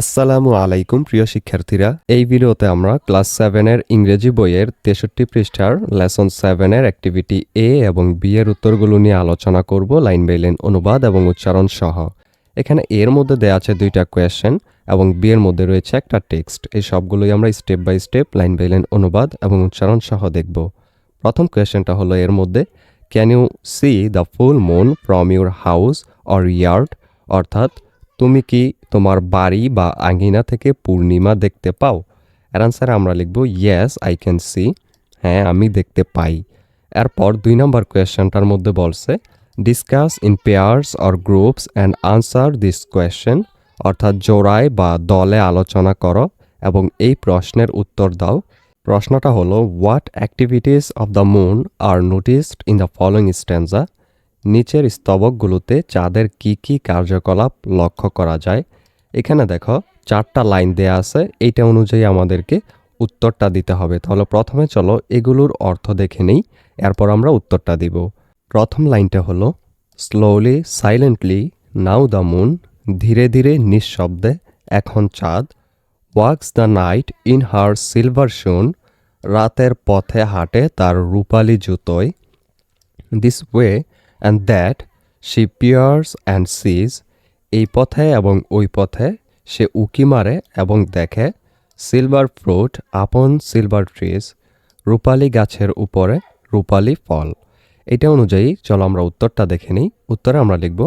আসসালামু আলাইকুম, প্রিয় শিক্ষার্থীরা। এই ভিডিওতে আমরা ক্লাস সেভেনের ইংরেজি বইয়ের তেষট্টি পৃষ্ঠার লেসন সেভেনের অ্যাক্টিভিটি এ এবং বি এর উত্তরগুলো নিয়ে আলোচনা করব লাইন বাই লাইন অনুবাদ এবং উচ্চারণ সহ। এখানে এর মধ্যে দেওয়া আছে দুইটা কোয়েশ্চেন এবং বি এর মধ্যে রয়েছে একটা টেক্সট এই সবগুলোই আমরা step by step line by line অনুবাদ এবং উচ্চারণ সহ দেখব। প্রথম কোয়েশ্চেনটা হলো এর মধ্যে can you see the full moon from your house or yard অর্থাৎ, তুমি কি তোমার বাড়ি বা আঙ্গিনা থেকে পূর্ণিমা দেখতে পাও। এর আনসারে আমরা লিখব ইয়েস আই ক্যান সি হ্যাঁ আমি দেখতে পাই। এরপর দুই নম্বর কোয়েশ্চেনটার মধ্যে বলছে discuss in pairs or groups and answer this question অর্থাৎ জোড়ায় বা দলে আলোচনা করো এবং এই প্রশ্নের উত্তর দাও। প্রশ্নটা হলো what activities of the moon are noticed in the following stanza নিচের স্তবকগুলোতে চাঁদের কি কি কার্যকলাপ লক্ষ্য করা যায়? এখানে দেখো চারটা লাইন দেয়া আছে, এইটা অনুযায়ী আমাদেরকে উত্তরটা দিতে হবে। তাহলে প্রথমে চলো এগুলোর অর্থ দেখে নেই, এরপর আমরা উত্তরটা দিব। প্রথম লাইনটা হলো slowly silently now the moon ধীরে ধীরে নিঃশব্দে এখন চাঁদ walks the night in her silver shoon রাতের পথে হাঁটে তার রূপালি জুতোয় this way and that she peers and sees এই পথে এবং ওই পথে সে উকি মারে এবং দেখে, silver fruit, upon silver trees, রূপালি গাছের উপরে রূপালি ফল। এটা অনুযায়ী, চলো আমরা উত্তরটা দেখে নিই। উত্তরে আমরা লিখব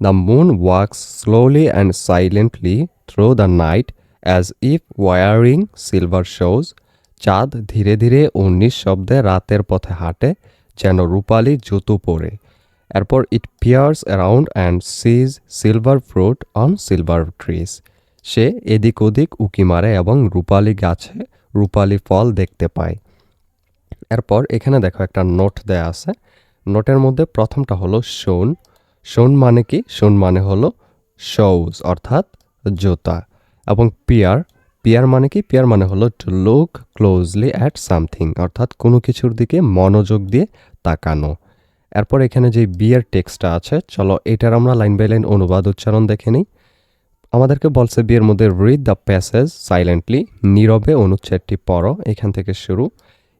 the moon walks slowly and silently through the night as if wearing silver shoes চাঁদ ধীরে ধীরে ও নিঃশব্দে রাতের পথে হাঁটে, যেন রূপালি জুতো পরে। এরপর it peers around and sees silver fruit on silver trees সে এদিক ওদিক উকি মারে এবং রূপালি গাছে রূপালি ফল দেখতে পায়। এরপর এখানে দেখো একটা নোট দেয়া আছে। নোটের মধ্যে প্রথমটা হলো শোন। শোন মানে কি? শোন মানে হলো শৌজ অর্থাৎ জোতা। এবং পিয়ার পিয়ার মানে কি? পিয়ার মানে হলো to look closely at something অর্থাৎ কোনো কিছুর দিকে মনোযোগ দিয়ে তাকানো। এরপর এখানে যে বিয়ের টেক্সটটা আছে, চলো এটার আমরা লাইন বাই লাইন অনুবাদ উচ্চারণ দেখে নিই। আমাদেরকে বলছে বিয়ের মধ্যে রিড দ্য প্যাসেজ সাইলেন্টলি নীরবে অনুচ্ছেদটি পড়ো, এখান থেকে শুরু।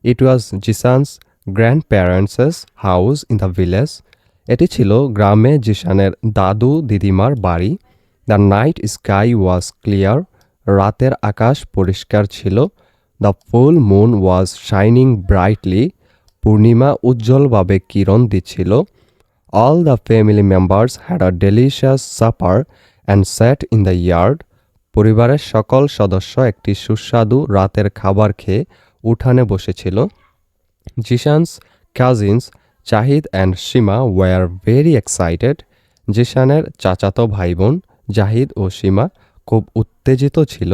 It was Jisan's grandparents house in the village এটি ছিল গ্রামে জিসানের দাদু দিদিমার বাড়ি। The night sky was clear রাতের আকাশ পরিষ্কার ছিল। The full moon was shining brightly পূর্ণিমা উজ্জ্বলভাবে কিরণ দিচ্ছিল। All the family members had a delicious supper and sat in the yard পরিবারের সকল সদস্য একটি সুস্বাদু রাতের খাবার খেয়ে উঠানে বসেছিল। Jishan's cousins Zahid and Seema were very excited জিশানের চাচাতো ভাই বোন জাহিদ ও সীমা খুব উত্তেজিত ছিল।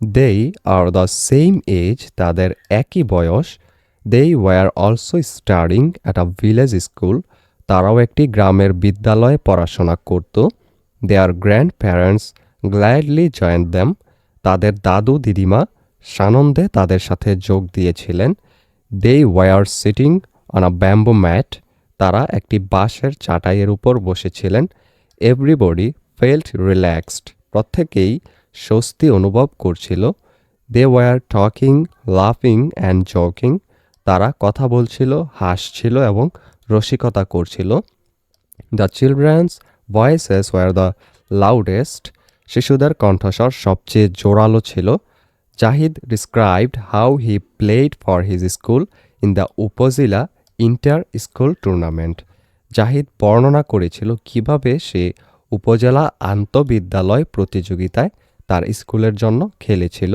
দেই আর দ্য সেম এজ তাদের একই বয়স। They were also studying at a village school তারাও একটি গ্রামের বিদ্যালয়ে পড়াশোনা করত। Their grandparents gladly joined them তাদের দাদু, দিদিমা সানন্দে তাদের সাথে যোগ দিয়েছিলেন। They were sitting on a bamboo mat তারা একটি বাঁশের চাটাইয়ের উপর বসেছিলেন। এভরিবডি ফেল্ট রিল্যাক্সড প্রত্যেকেই স্বস্তি অনুভব করছিল। দে ওয়ার টকিং লাফিং অ্যান্ড জকিং তারা কথা বলছিল, হাসছিল এবং রসিকতা করছিল। The children's voices were the loudest শিশুদের কণ্ঠস্বর সবচেয়ে জোরালো ছিল। Zahid described how he played for his school in the upazila inter school tournament Zahid বর্ণনা করেছিল কীভাবে সে উপজেলা আন্তবিদ্যালয় প্রতিযোগিতায় তার স্কুলের জন্য খেলেছিল।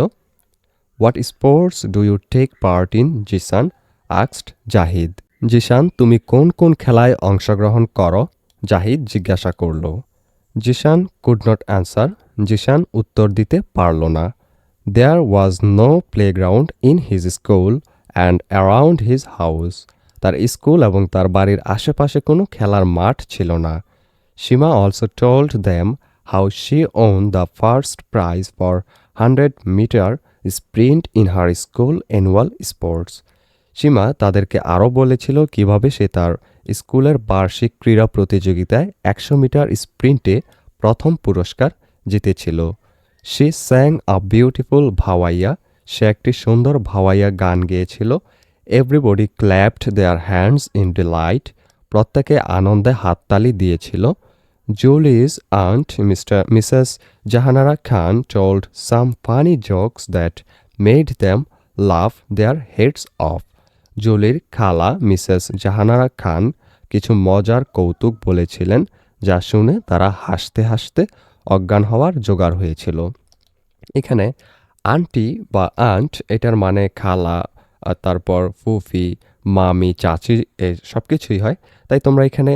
What sports do you take part in Jisan আক্সড Zahid Jisan তুমি কোন কোন খেলায় অংশগ্রহণ করো? জাহিদ জিজ্ঞাসা করল। Jisan could not answer Jisan উত্তর দিতে পারল না। There was no playground in his school and around his house তার স্কুল এবং তার বাড়ির আশেপাশে কোনো খেলার মাঠ ছিল না। Seema also told them how she won the first prize for hundred metre sprint in her school annual sports Seema তাদেরকে আরও বলেছিল কীভাবে সে তার স্কুলের বার্ষিক ক্রীড়া প্রতিযোগিতায় একশো মিটার স্প্রিন্টে প্রথম পুরস্কার জিতেছিল। সে স্যাং আ বিউটিফুল ভাওয়াইয়া। সে একটি সুন্দর ভাওয়াইয়া গান গেয়েছিল। Everybody clapped their hands in delight প্রত্যেকে আনন্দে হাততালি দিয়েছিল। Julie's aunt Mr Mrs Jahanara Khan told some funny jokes that made them laugh their heads off জুলির খালা মিসেস জাহানারা খান কিছু মজার কৌতুক বলেছিলেন যা শুনে তারা হাসতে হাসতে অজ্ঞান হওয়ার জোগাড় হয়েছিল। এখানে আন্টি বা আন্ট, এটার মানে খালা তারপর ফুফি, মামি, চাচি সব কিছুই হয়। তাই তোমরা এখানে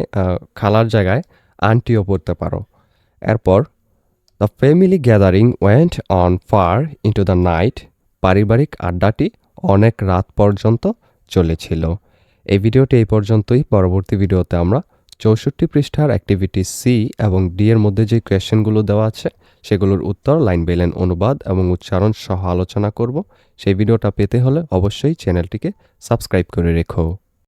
খালার জায়গায় আন্টিও পড়তে পারো। এরপর the family gathering went on far into the night পারিবারিক আড্ডাটি অনেক রাত পর্যন্ত চলেছিল। এই ভিডিওটি এই পর্যন্তই। পরবর্তী ভিডিওতে আমরা চৌষট্টি পৃষ্ঠার অ্যাক্টিভিটি সি এবং ডি এর মধ্যে যে কোয়েশ্চেনগুলো দেওয়া আছে, সেগুলোর উত্তর, লাইন বাই লাইন অনুবাদ এবং উচ্চারণ সহ আলোচনা করব। সেই ভিডিওটা পেতে হলে অবশ্যই চ্যানেলটিকে সাবস্ক্রাইব করে রেখো।